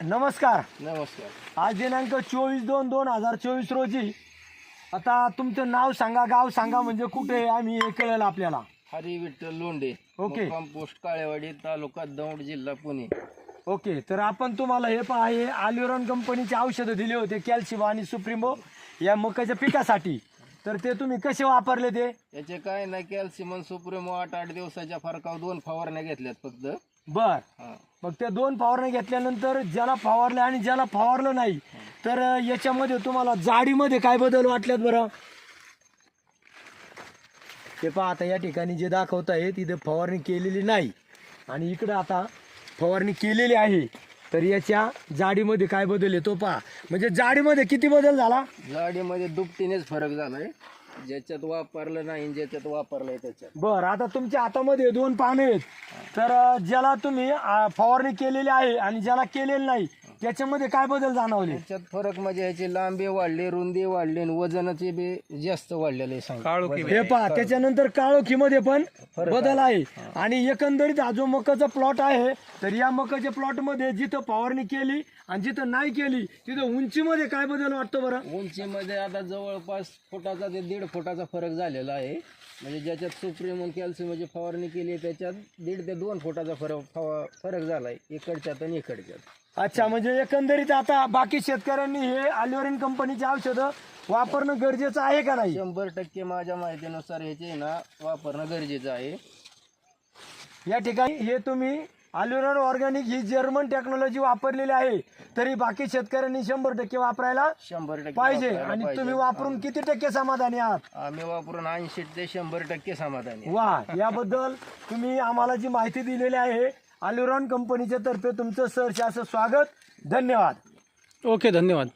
नमस्कार. नमस्कार. आज दिनांक चोवीस दोन दोन हजार चोवीस रोजी. आता तुमचं नाव सांगा गाव सांगा म्हणजे कुठे आहे आम्ही हे कळेल आपल्याला. हरी विठ्ठल लोंढे. ओके. मुक्काम पोस्ट काळेवाडी तालुका दौंड जिल्हा पुणे. ओके तर आपण तुम्हाला हे पहा हे आल्युरॉन कंपनीचे औषधं दिले होते कॅल्शियम आणि सुप्रिमो या मकाच्या पिकासाठी. तर ते तुम्ही कसे वापरले ते? याचे काय नाही कॅल्सियम सुप्रिमो आठ आठ दिवसाच्या फरकावर दोन फवारण्या घेतल्यात फक्त. बर. हा. मग त्या दोन फवारण्या घेतल्यानंतर ज्याला फवारलं आणि ज्याला फवारलं नाही तर याच्यामध्ये तुम्हाला जाडीमध्ये काय बदल वाटल्यात बरं? ते पहा आता या ठिकाणी जे दाखवत आहे तिथे फवारणी केलेली नाही. आणि इकडं आता फवारणी केलेली आहे. तर याच्या जाडीमध्ये काय बदल येतो पहा. म्हणजे जाडीमध्ये किती बदल झाला? जाडीमध्ये दुपटीनेच फरक झालाय. ज्याच्यात वापरलं नाही ज्याच्यात वापरलंय त्याच्यात. बर आता तुमच्या हातामध्ये दोन पाने आहेत. तर अं, ज्याला तुम्ही अं, फवारणी केलेली आहे आणि ज्याला केलेली नाही त्याच्यामध्ये काय बदल जाणवले? त्याच्यात फरक म्हणजे याची लांबी वाढली रुंदी वाढली आणि वजनाचे बी जास्त वाढलेले सांग. हे पहा त्याच्यानंतर काळोखीमध्ये पण बदल आहे. आणि एकंदरीत हा जो मकाचा प्लॉट आहे तर या मकाच्या प्लॉटमध्ये जिथं फवारणी केली आणि जिथं नाही केली तिथं उंचीमध्ये काय बदल वाटतो बरं? उंचीमध्ये आता जवळपास फुटाचा ते दीड फुटाचा फरक झालेला आहे. म्हणजे ज्याच्यात सुप्रीम कॅल्शियमची फवारणी केली आहे, त्याच्यात दीड ते दोन फुटाचा फरक फवा- फरक झालाय इकडच्यात आणि इकडच्यात. अच्छा म्हणजे एकंदरीत आता बाकी शेतकऱ्यांनी हे अल्युरिन कंपनीचे औषधं वापरणं गरजेचं आहे का नाही? शंभर टक्के माझ्या माहितीनुसार ह्याचे ना वापरणं गरजेचं आहे. या ठिकाणी हे तुम्ही अल्युरॉन ऑर्गॅनिक ही जर्मन टेक्नॉलॉजी वापरलेली आहे. तरी बाकी शेतकऱ्यांनी शंभर टक्के वापरायला शंभर टक्के पाहिजे. वापरायला आणि. तुम्ही वापरून किती टक्के समाधानी आहात? आम्ही वापरून ऐंशी ते शंभर टक्के समाधानी. वा याबद्दल तुम्ही आम्हाला जी माहिती दिलेली आहे अल्युरॉन कंपनीच्या तर्फे तुमचं सहर्ष असं स्वागत. धन्यवाद. ओके धन्यवाद.